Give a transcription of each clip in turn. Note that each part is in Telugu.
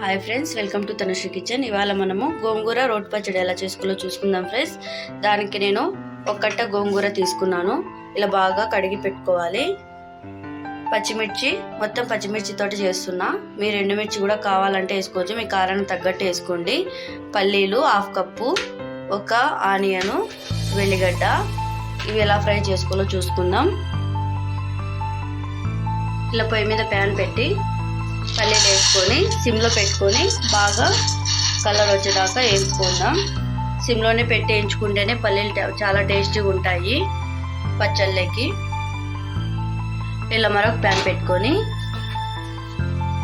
Hi friends welcome to Tanushree kitchen ఇవాళ మనము గోంగూర రోడ్ పచ్చడి ఎలా చేసుకోవాలో చూసుకుందాం ఫ్రెండ్స్ దానికి నేను ఒక కట్ట గోంగూర తీసుకున్నాను. ఇలా బాగా కడిగి పెట్టుకోవాలి. పచ్చిమిర్చి మొత్తం పచ్చిమిర్చి తోటి చేస్తున్నా. మీరు ఎండుమిర్చి కూడా కావాలంటే వేసుకోవచ్చు. మీ కారానికి తగ్గట్టు వేసుకోండి. పల్లీలు హాఫ్ కప్పు ఒక ఆనియను వెల్లిగడ్డ. ఇవి ఎలా ఫ్రై చేసుకోవాలో చూసుకుందాం. ఇలా పొయ్యి మీద ప్యాన్ పెట్టి పల్లీలు వేసుకొని సిమ్లో పెట్టుకొని బాగా కలర్ వచ్చేదాకా వేయించుకుందాం సిమ్లోనే పెట్టి వేయించుకుంటేనే పల్లీలు చాలా టేస్టీగా ఉంటాయి పచ్చళ్ళకి. ఇలా మరొక ప్యాన్ పెట్టుకొని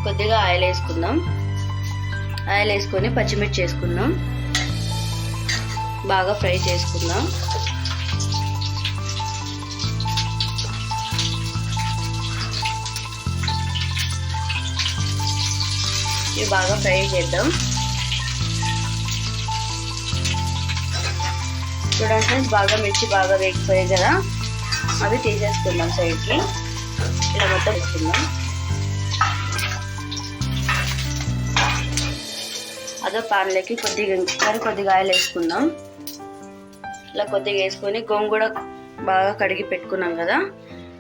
కొద్దిగా ఆయిల్ వేసుకుందాం. ఆయిల్ వేసుకొని పచ్చిమిర్చి వేసుకుందాం. బాగా ఫ్రై చేసుకుందాం. ఇవి బాగా ఫ్రై చేద్దాం. చూడండి ఫ్రెండ్స్ బాగా మిర్చి బాగా వేగిపోయాయి కదా. అవి తీసేసుకుందాం సైడ్కి. ఇలా మొత్తం వేసుకుందాం. అదో పాన్లోకి కొద్దిగా మరి కొద్దిగా ఆయిల్ వేసుకుందాం. ఇలా కొద్దిగా వేసుకొని గోంగూర బాగా కడిగి పెట్టుకున్నాం కదా.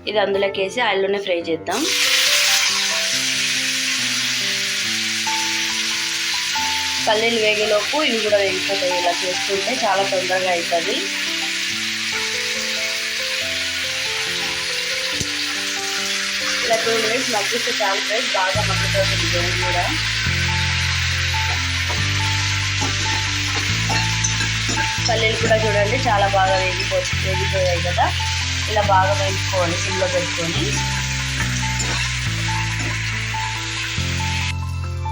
ఇది అందులోకి వేసి ఆయిల్లోనే ఫ్రై చేద్దాం. పల్లీలు వేగేలోపు ఇవి కూడా వేగిపోతాయి ఇలా చేసుకుంటే చాలా తొందరగా అవుతుంది. ఇలా టూ మినిట్స్ మగ్గిస్తే చాలా ఫ్రెష్ బాగా మగ్గిపోతుంది గోధుమ కూడా పల్లీలు కూడా చూడండి చాలా బాగా వేగిపో వేగిపోయాయి కదా. ఇలా బాగా వేయించుకోవాలి సిమ్లో పెట్టుకొని.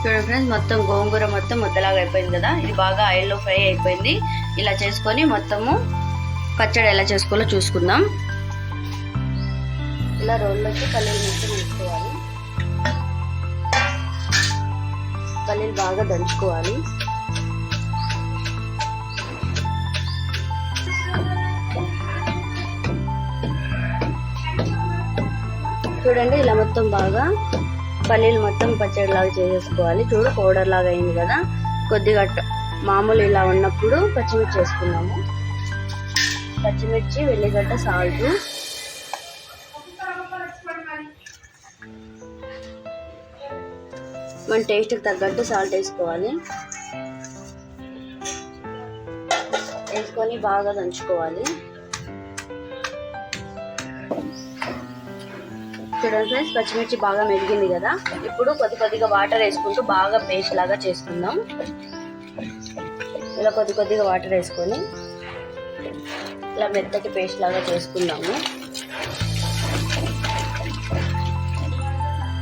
చూడండి ఫ్రెండ్స్ మొత్తం గోంగూర మొత్తం ముద్దలాగా అయిపోయింది కదా. ఇది బాగా ఆయిల్లో ఫ్రై అయిపోయింది. ఇలా చేసుకొని మొత్తము పచ్చడి ఎలా చేసుకోవాలో చూసుకుందాం. ఇలా రోల్లోకి పల్లీలు మొత్తం వేసుకోవాలి. పల్లీలు బాగా దంచుకోవాలి. చూడండి ఇలా మొత్తం బాగా పల్లీలు మొత్తం పచ్చడి లాగా చేసేసుకోవాలి చూడు పౌడర్ లాగా అయింది కదా. కొద్దిగా మామూలు ఇలా ఉన్నప్పుడు పచ్చిమిర్చి వేసుకున్నాము పచ్చిమిర్చి వెల్లిగడ్డ సాల్ట్ మన టేస్ట్కి తగ్గట్టు సాల్ట్ వేసుకోవాలి. వేసుకొని బాగా దంచుకోవాలి. చూడండి ఫ్రెండ్స్ పచ్చిమిర్చి బాగా మెరిగింది కదా. ఇప్పుడు కొద్ది కొద్దిగా వాటర్ వేసుకుంటూ బాగా పేస్ట్ లాగా చేసుకుందాం. ఇలా కొద్ది కొద్దిగా వాటర్ వేసుకొని ఇలా మెత్తటి పేస్ట్ లాగా చేసుకుందాము.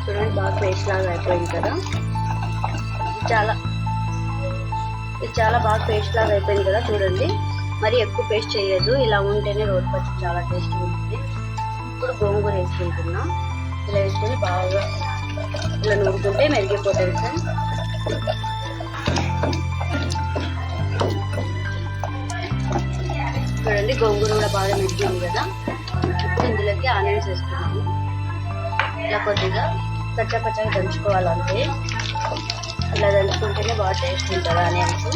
చూడండి బాగా పేస్ట్ లాగా అయిపోయింది కదా. చాలా ఇది చాలా బాగా పేస్ట్ లాగా అయిపోయింది కదా చూడండి. మరి ఎక్కువ పేస్ట్ చేయొద్దు. ఇలా ఉంటేనే రోడ్ పచ్చి చాలా టేస్ట్గా ఉంటుంది. ఇప్పుడు గోంగూర వేసుకుంటున్నాం. ఇలా వేసుకొని బాగా ఇలా నూరుకుంటే మెరిగిపోతుంది సార్ చూడండి గోంగూర కూడా బాగా మెరిగింది కదా. ఇప్పుడు ఇందులోకి ఆనియన్స్ వేసుకున్నాము ఇలా కొద్దిగా కచ్చా పచ్చగా దంచుకోవాలంటే ఇలా దంచుకుంటేనే బాగా టేస్ట్ ఉంటుంది ఆనియన్స్.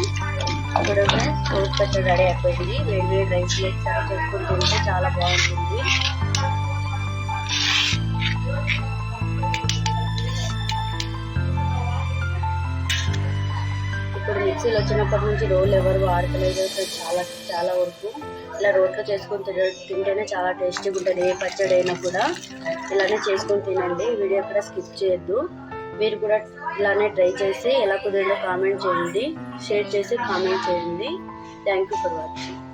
చూడండి రోడ్ పచ్చడి రెడీ అయిపోయింది. వేడి వేడి రైస్ వేసి సర్వ్ చాలా బాగుంటుంది. మిక్సీలు వచ్చినప్పటి నుంచి రోల్ ఎవరు వాడతలేదు. చాలా చాలా వరకు ఇలా రోట్లో చేసుకొని తిన తింటేనే చాలా టేస్టీగా ఉంటుంది. ఏ పచ్చడి అయినా కూడా ఇలానే చేసుకొని తినండి. వీడియో కూడా స్కిప్ చేయొద్దు. మీరు కూడా ఇలానే ట్రై చేసి ఎలా కుదిరిందో కామెంట్ చేయండి. షేర్ చేసి కామెంట్ చేయండి. Thank you for watching.